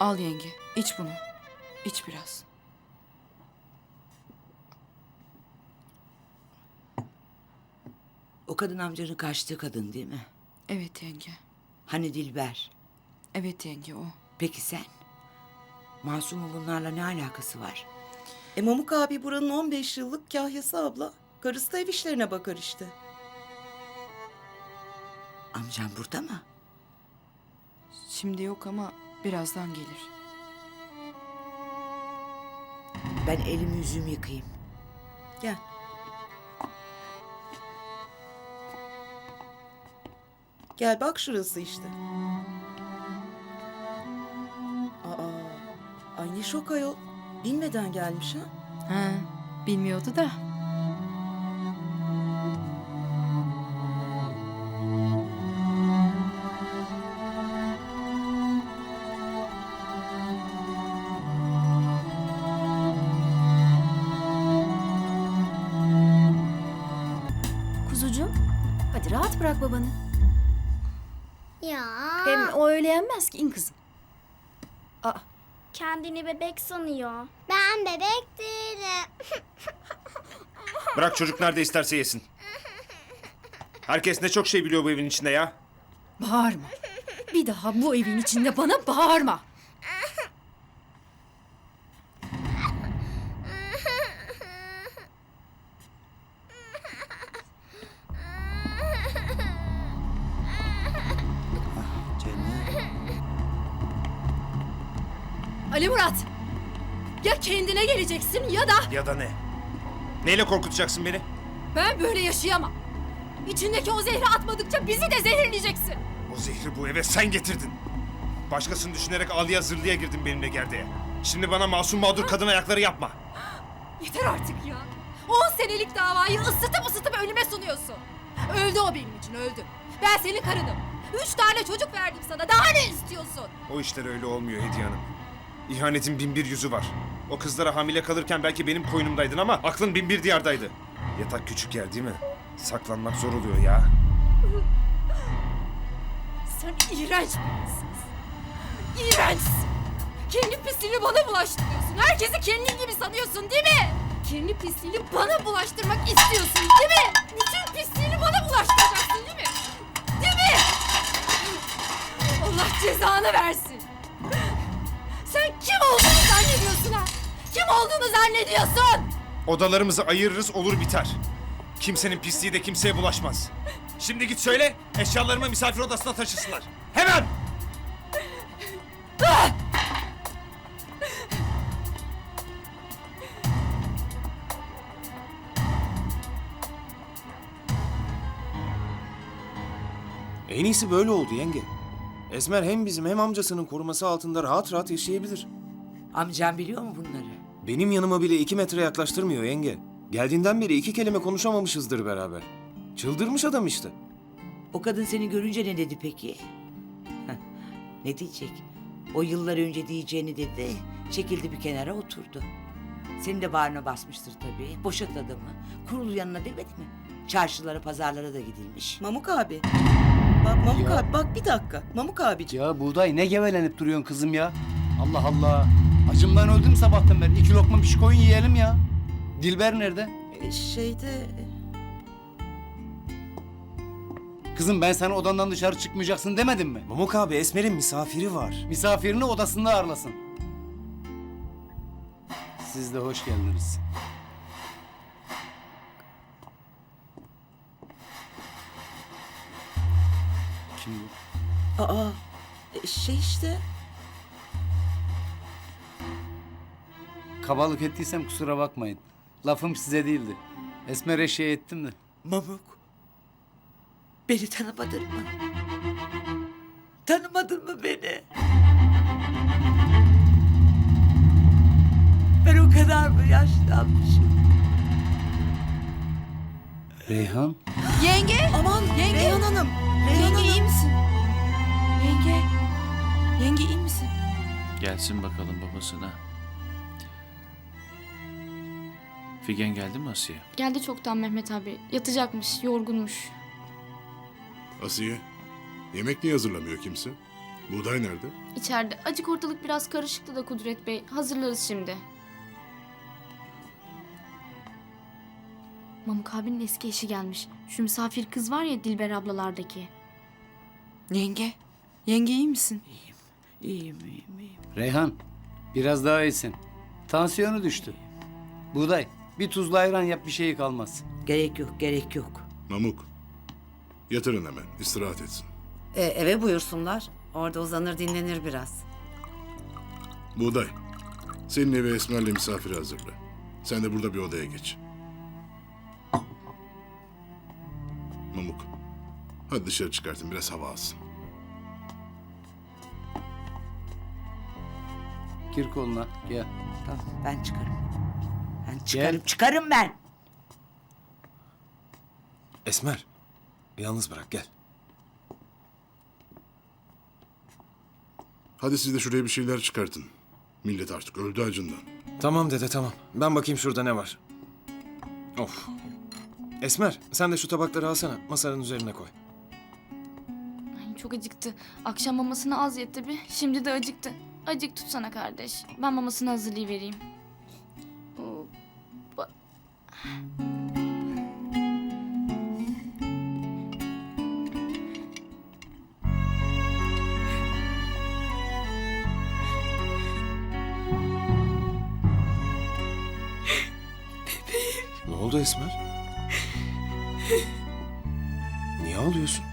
Al yenge, iç bunu. İç biraz. O kadın amcanın kaçtığı kadın değil mi? Evet yenge. Hani Dilber. Evet yenge o. Peki sen? Masum'un bunlarla ne alakası var? E Mamuk abi buranın 15 yıllık kahyası abla. Karısı da ev işlerine bakar işte. Amcan burada mı? Şimdi yok ama birazdan gelir. Ben elimi yüzümü yıkayayım. Gel. Gel bak şurası işte. Aa, ay ne şok ayol. Bilmeden gelmiş ha. Ha, bilmiyordu da. Rahat bırak babanı. Ya Hem o öyle yenmez ki in kızım. Aa, kendini bebek sanıyor. Ben bebek değilim. Bırak çocuk nerede isterse yesin. Herkes ne çok şey biliyor bu evin içinde ya. bağırma. Bir daha bu evin içinde bana bağırma. Ali Murat, ya kendine geleceksin ya da Ya da ne? Neyle korkutacaksın beni? ben böyle yaşayamam. İçindeki o zehri atmadıkça bizi de zehirleyeceksin. O zehri bu eve sen getirdin. Başkasını düşünerek alıya zırlıya girdin benimle gerdeğe. Şimdi bana masum mağdur kadın ayakları yapma. Yeter artık ya. 10 senelik davayı ısıtıp ısıtıp ölüme sunuyorsun. Öldü o benim için öldü. Ben senin karınım. Üç tane çocuk verdim sana. Daha ne istiyorsun? O işler öyle olmuyor Hediye Hanım. İhanetin bin bir yüzü var. O kızlara hamile kalırken belki benim koynumdaydın ama aklın bin bir diyardaydı. Yatak küçük yer değil mi? Saklanmak zor oluyor ya. Sen iğrenç birisin. İğrençsin. Kendi pisliğini bana bulaştırıyorsun. Herkesi kendin gibi sanıyorsun değil mi? Kendi pisliğini bana bulaştırmak istiyorsun değil mi? Bütün pisliğini bana bulaştıracaksın değil mi? Değil mi? Allah cezanı versin. Kim olduğunu zannediyorsun? Odalarımızı ayırırız olur biter. Kimsenin pisliği de kimseye bulaşmaz. Şimdi git söyle eşyalarımı misafir odasına taşısınlar. Hemen! En iyisi böyle oldu yenge. Esmer hem bizim hem amcasının koruması altında rahat rahat yaşayabilir. Amcan biliyor mu bunları? Benim yanıma bile iki metre yaklaştırmıyor yenge. Geldiğinden beri iki kelime konuşamamışızdır beraber. Çıldırmış adam işte. O kadın seni görünce ne dedi peki? Ne diyecek? O yıllar önce diyeceğini dedi, çekildi bir kenara oturdu. Senin de bağrına basmıştır tabii. Boşat adamı. Kurul yanına demedi mi? Çarşılara, pazarlara da gidilmiş. Mamuk abi. Bak Mamuk Ya. abi bak bir dakika. Mamuk abiciğim. Ya buğday ne gevelenip duruyorsun kızım ya? Allah Allah. Acımdan öldüm sabahtan beri. İki lokma bir şey koyun yiyelim ya. Dilber nerede? E, Şeyde Kızım ben sana odandan dışarı çıkmayacaksın demedim mi? Mamuk abi Esmer'in misafiri var. Misafirini odasında ağırlasın. Siz de hoş geldiniz. Kim bu? aa e, şey işte. Kabalık ettiysem kusura bakmayın. Lafım size değildi. Esmer'e şey ettim de. Mamuk. Beni tanımadın mı? Tanımadın mı beni? Ben o kadar mı yaşlanmışım? Reyhan? Yenge! Aman Yenge. Reyhan Hanım. Reyhan Yenge Hanım. iyi misin? Yenge. Yenge iyi misin? Gelsin bakalım babasına. Figen geldi mi Asiye? Geldi çoktan Mehmet abi. Yatacakmış, yorgunmuş. Asiye, yemek niye hazırlamıyor kimse? Buğday nerede? İçeride. Acık ortalık biraz karışıktı da Kudret Bey. Hazırlarız şimdi. Mamuk abinin eski eşi gelmiş. Şu misafir kız var ya Dilber ablalardaki. Yenge. Yenge iyi misin? İyiyim iyiyim iyiyim. Reyhan, biraz daha iyisin. Tansiyonu düştü. Buğday, bir tuzlu ayran yap bir şeyi kalmaz. Gerek yok gerek yok. Mamuk. Yatırın hemen. istirahat etsin. E, eve buyursunlar. Orada uzanır dinlenir biraz. Buğday. Senin evi Esmer'le misafiri hazırla. Sen de burada bir odaya geç. Mamuk. Hadi dışarı çıkartın biraz hava alsın. Gir koluna, gel. Tamam ben çıkarım. Çıkarım çıkarım ben. Esmer, yalnız bırak gel. Hadi siz de şuraya bir şeyler çıkartın. Millet artık öldü acından. Tamam dede tamam. Ben bakayım şurada ne var. Of. Esmer, sen de şu tabakları alsana. Masanın üzerine koy. Ay, çok acıktı. Akşam mamasını az yedi tabii. Şimdi de acıktı. Acık tutsana kardeş. Ben mamasını hazırlayıvereyim. Ne oldu Esmer? Niye ağlıyorsun?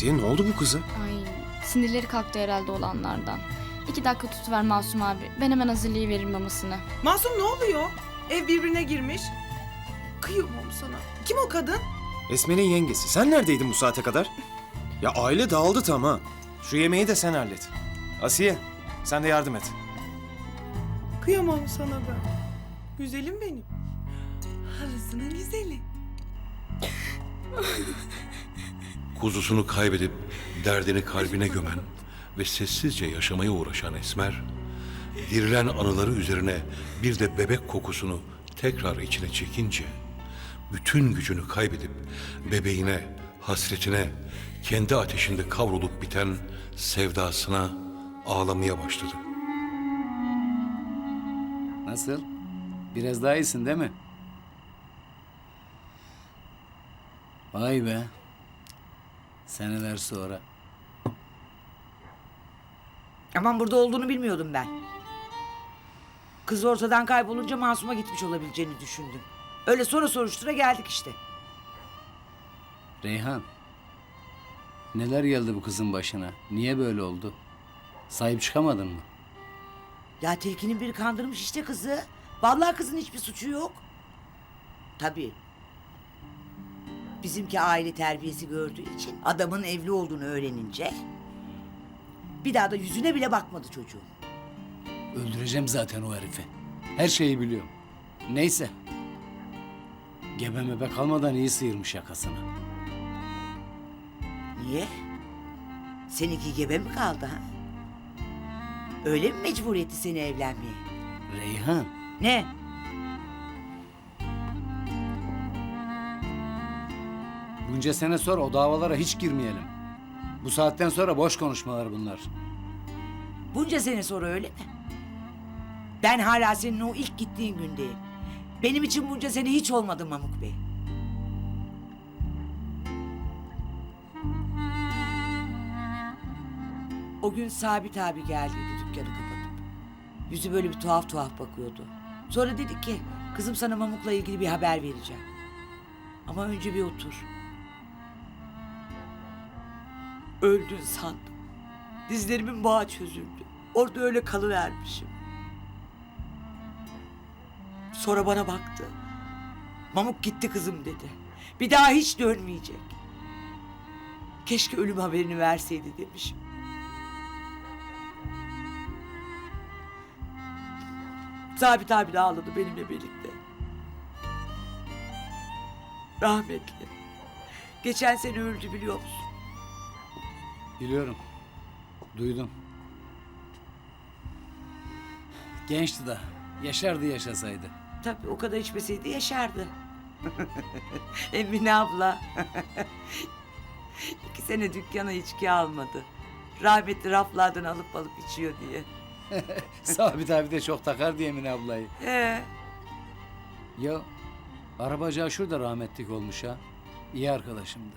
Asiye ne oldu bu kıza? Ay sinirleri kalktı herhalde olanlardan. İki dakika tutuver Masum abi. Ben hemen hazırlayıveririm mamasını. Masum ne oluyor? Ev birbirine girmiş. Kıyamam sana. Kim o kadın? Esmer'in yengesi. Sen neredeydin bu saate kadar? Ya aile dağıldı tam ha. Şu yemeği de sen hallet. Asiye, sen de yardım et. Kıyamam sana ben. Güzelim benim. Halısının güzeli. Kuzusunu kaybedip derdini kalbine gömen ve sessizce yaşamaya uğraşan Esmer, dirilen anıları üzerine bir de bebek kokusunu tekrar içine çekince, bütün gücünü kaybedip bebeğine, hasretine, kendi ateşinde kavrulup biten sevdasına ağlamaya başladı. Nasıl? Biraz daha iyisin değil mi? Vay be. Seneler sonra. Aman burada olduğunu bilmiyordum ben. Kız ortadan kaybolunca Masum'a gitmiş olabileceğini düşündüm. Öyle sonra soruştura geldik işte. Reyhan. Neler geldi bu kızın başına? Niye böyle oldu? Sahip çıkamadın mı? Ya Tilki'nin biri kandırmış işte kızı. Vallahi kızın hiçbir suçu yok. Tabii. Bizimki aile terbiyesi gördüğü için adamın evli olduğunu öğrenince bir daha da yüzüne bile bakmadı çocuğun. Öldüreceğim zaten o herifi. Her şeyi biliyorum. Neyse. Gebe mebe kalmadan iyi sıyırmış yakasını. Niye? Seninki gebe mi kaldı ha? Öyle mi mecbur seni evlenmeye? Reyhan. Ne? Bunca sene sonra o davalara hiç girmeyelim. Bu saatten sonra boş konuşmalar bunlar. Bunca sene sonra öyle mi? Ben hala senin o ilk gittiğin gündeyim. Benim için bunca sene hiç olmadı Mamuk Bey. O gün Sabit abi geldiydi dükkanı kapatıp. Yüzü böyle bir tuhaf tuhaf bakıyordu. Sonra dedi ki kızım sana Mamuk'la ilgili bir haber vereceğim. Ama önce bir otur. Öldün sandım. Dizlerimin bağı çözüldü. Orada öyle kalıvermişim. Sonra bana baktı. Mamuk gitti kızım dedi. Bir daha hiç dönmeyecek. Keşke ölüm haberini verseydi demişim. Sabit abi de ağladı benimle birlikte. Rahmetli. Geçen sene öldü biliyor musun? Biliyorum. Duydum. Gençti de. Yaşardı yaşasaydı. Tabii o kadar içmeseydi yaşardı. Emine abla. İki sene dükkana içki almadı. Rahmetli raflardan alıp alıp içiyor diye. Sabit abi de çok takar diye Emine ablayı. Ee, Ya arabacı Aşur da rahmetlik olmuş ha. İyi arkadaşımdı.